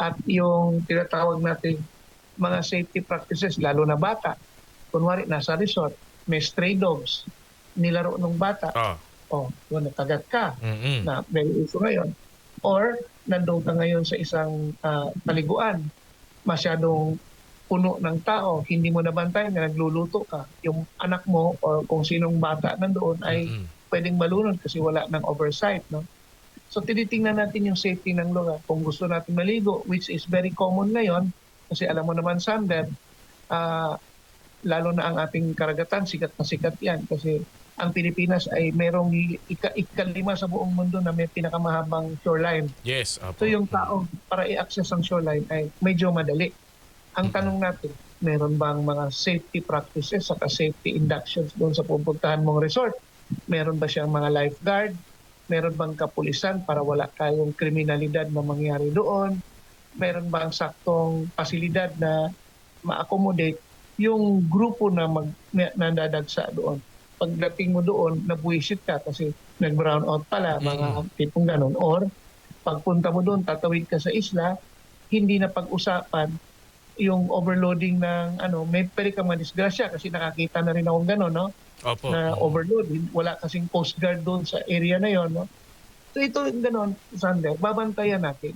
at yung tinatawag natin mga safety practices, lalo na bata. Kunwari, nasa resort, may stray dogs, nilaro ng bata, Oh. o oh, natagat ka, Mm-mm. na very uso ngayon. Or nandun ka ngayon sa isang ah, paliguan, masyadong puno ng tao, hindi mo nabantayan na nagluluto ka. Yung anak mo o kung sinong bata nandoon ay Mm-mm. pwedeng malunod kasi wala ng oversight. No? So tinitingnan natin yung safety ng lugar. Kung gusto natin maligo, which is very common ngayon, kasi alam mo naman, Sander, ah, lalo na ang ating karagatan, sikat na sikat yan. Kasi ang Pilipinas ay mayroong ika, ikalima sa buong mundo na may pinakamahabang shoreline. Yes. Opo. So yung tao para i-access ang shoreline ay medyo madali. Ang tanong natin, meron bang mga safety practices saka safety inductions doon sa pupuntahan mong resort? Meron ba siyang mga lifeguard? Meron bang kapulisan para wala tayong kriminalidad na mangyari doon? Meron bang saktong pasilidad na ma-accommodate yung grupo na mag na, nadadagsa doon? Pagdating mo doon, nabuisit ka kasi nag-brown out pala, mga tipong ganon. Or pagpunta mo doon, tatawid ka sa isla, hindi na pag-usapan yung overloading ng ano, may pwede ka madisgrasya kasi nakakita na rin ako gano'n, no? Opo. Na overload. Wala kasing coast guard doon sa area na yon, no? So ito gano'n, Sander, babantayan natin.